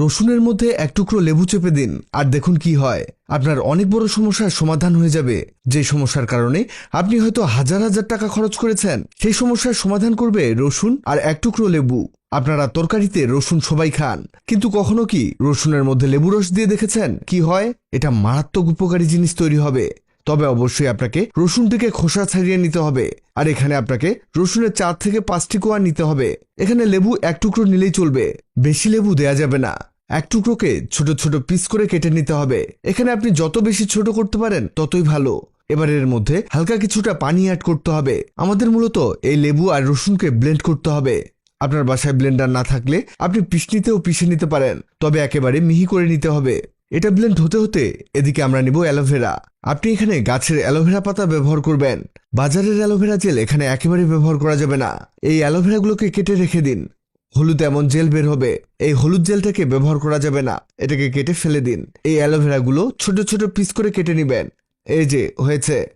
রসুনের মধ্যে এক টুকরো লেবু চেপে দিন, আর দেখুন কি হয়। আপনার অনেক বড় সমস্যার সমাধান হয়ে যাবে। যে সমস্যার কারণে আপনি হয়তো হাজার হাজার টাকা খরচ করেছেন, সেই সমস্যার সমাধান করবে রসুন আর এক টুকরো লেবু। আপনারা তরকারিতে রসুন সবাই খান। কিন্তু কখনো কি রসুনের মধ্যে লেবু রস দিয়ে দেখেছেন কি হয়? এটা মারাত্মক উপকারী জিনিস তৈরি হবে। তবে অবশ্যই আপনাকে রসুনটিকে খোসা ছাড়িয়ে নিতে হবে। আর এখানে আপনাকে রসুনের চার থেকে পাঁচটি কোয়া নিতে হবে। এখানে লেবু এক টুকরো নিলেই চলবে। বেশি লেবু দেয়া যাবে না। এক টুকরোকে ছোট ছোট পিস করে কেটে নিতে হবে। এখানে আপনি যত বেশি ছোট করতে পারেন, ততই ভালো। এবার এর মধ্যে হালকা কিছুটা পানি অ্যাড করতে হবে। আমাদের মূলত এই লেবু আর রসুনকে ব্লেন্ড করতে হবে। আপনার বাসায় ব্লেন্ডার না থাকলে আপনি পিষনিতেও পিষে নিতে পারেন। তবে একেবারে মিহি করে নিতে হবে। এটা ব্লেন্ড হতে হতে এদিকে আমরা নিব অ্যালোভেরা। আপনি এখানে গাছের অ্যালোভেরা পাতা ব্যবহার করবেন। বাজারের অ্যালোভেরা জেল এখানে একেবারে ব্যবহার করা যাবে না। এই অ্যালোভেরাগুলোকে কেটে রেখে দিন। হলুদ এমন জেল বের হবে। এই হলুদ জেলটাকে ব্যবহার করা যাবে না। এটাকে কেটে ফেলে দিন। এই অ্যালোভেরাগুলো ছোট ছোট পিস করে কেটে নেবেন। এই যে, হয়েছে।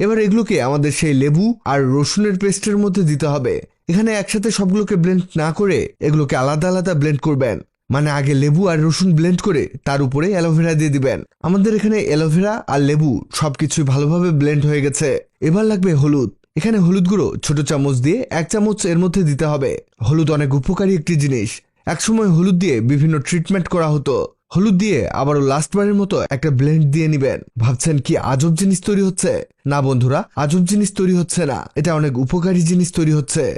এবার এগুলোকে আমাদের সেই লেবু আর রসুনের পেস্টের মধ্যে দিতে হবে। এখানে একসাথে সবগুলোকে ব্লেন্ড না করে এগুলোকে আলাদা আলাদা ব্লেন্ড করবেন। মানে আগে লেবু আর রসুন ব্লেন্ড করে তার উপরে অ্যালোভেরা দিয়ে দিবেন। আমাদের এখানে অ্যালোভেরা আর লেবু সবকিছুই ভালোভাবে ব্লেন্ড হয়ে গেছে। এবার লাগবে হলুদ। এখানে হলুদ গুঁড়ো ছোট চামচ দিয়ে এক চামচ এর মধ্যে দিতে হবে। হলুদ অনেক উপকারী একটি জিনিস। একসময় হলুদ দিয়ে বিভিন্ন ট্রিটমেন্ট করা হতো। হলুদ দিয়ে আবারও লাস্টবারের মতো একটা ব্লেন্ড দিয়ে নিবেন। ভাবছেন কি আজব জিনিস তৈরি হচ্ছে? না বন্ধুরা, আজব জিনিস তৈরি হচ্ছে না। এটা অনেক উপকারী জিনিস তৈরি হচ্ছে।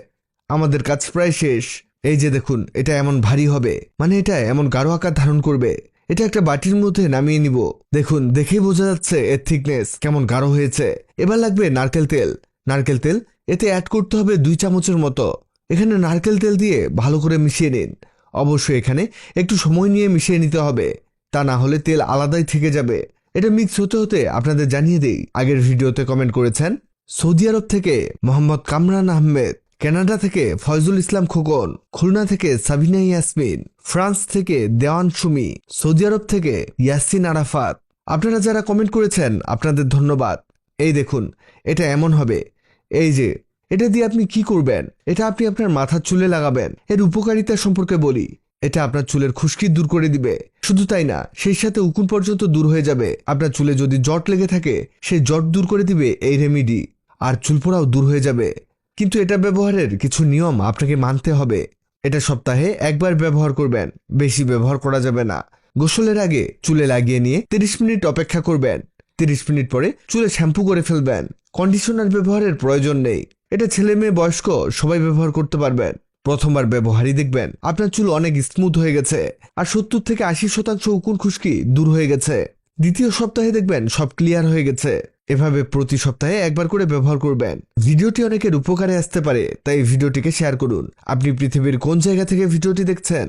আমাদের কাজ প্রায় শেষ। এই যে দেখুন, এটা এমন ভারী হবে। মানে এটা এমন গাঢ় আকার ধারণ করবে। এটা একটা বাটির মধ্যে নামিয়ে নিব। দেখুন, দেখেই বোঝা যাচ্ছে এর থিকনেস কেমন গাঢ় হয়েছে। এবার লাগবে নারকেল তেল। নারকেল তেল এতে অ্যাড করতে হবে দুই চামচের মতো। এখানে নারকেল তেল দিয়ে ভালো করে মিশিয়ে নিন। অবশ্যই এখানে একটু সময় নিয়ে মিশিয়ে নিতে হবে। তা না হলে তেল আলাদাই থেকে যাবে। এটা মিক্স হতে হতে আপনাদের জানিয়ে দেই, আগের ভিডিওতে কমেন্ট করেছেন সৌদি আরব থেকে মোহাম্মদ কামরান আহমেদ। কানাডা থেকে ফয়জুল ইসলাম খোকন, খুলনা থেকে সাবিনা ইয়াসমিন, ফ্রান্স থেকে দেওয়ান সুমি, সৌদি আরব থেকে ইয়াসিন আরাফাত। আপনারা যারা কমেন্ট করেছেন, আপনাদের ধন্যবাদ। এই দেখুন, এটা এমন হবে। এই যে, এটা দিয়ে আপনি কি করবেন? এটা আপনি আপনার মাথার চুলে লাগাবেন। এর উপকারিতা সম্পর্কে বলি। এটা আপনার চুলের খুশকি দূর করে দিবে। শুধু তাই না, সেই সাথে উকুন পর্যন্ত দূর হয়ে যাবে। আপনার চুলে যদি জট লেগে থাকে, সেই জট দূর করে দিবে এই রেমিডি। আর চুল চুলপোড়াও দূর হয়ে যাবে। কিন্তু এটা ব্যবহারের কিছু নিয়ম আপনাকে মানতে হবে। এটা সপ্তাহে একবার ব্যবহার করবেন, বেশি ব্যবহার করা যাবে না। গোসলের আগে চুলে লাগিয়ে নিয়ে তিরিশ মিনিট অপেক্ষা করবেন। তিরিশ মিনিট পরে চুলে শ্যাম্পু করে ফেলবেন। কন্ডিশনার ব্যবহারের প্রয়োজন নেই। এটা ছেলে মেয়ে বয়স্ক সবাই ব্যবহার করতে পারবেন। প্রথমবার ব্যবহারই দেখবেন, আপনার চুল অনেক স্মুথ হয়ে গেছে আর সত্তর থেকে আশি শতাংশ উকুন খুশকি দূর হয়ে গেছে। দ্বিতীয় সপ্তাহে দেখবেন সব ক্লিয়ার হয়ে গেছে। এভাবে প্রতি সপ্তাহে একবার করে ব্যবহার করবেন। ভিডিওটি অনেকের উপকারে আসতে পারে, তাই ভিডিওটিকে শেয়ার করুন। আপনি পৃথিবীর কোন জায়গা থেকে ভিডিওটি দেখছেন?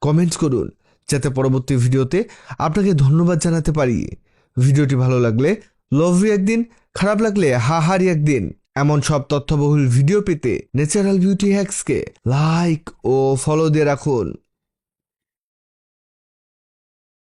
কমেন্টস করুন, যাতে পরবর্তী ভিডিওতে আপনাকে ধন্যবাদ জানাতে পারি। ভিডিওটি ভালো লাগলে লভ একদিন, খারাপ লাগলে হাহারি একদিন। এমন সব তথ্যবহুল ভিডিও পেতে ন্যাচারাল বিউটি হ্যাক্সকে লাইক ও ফলো দিয়ে রাখুন।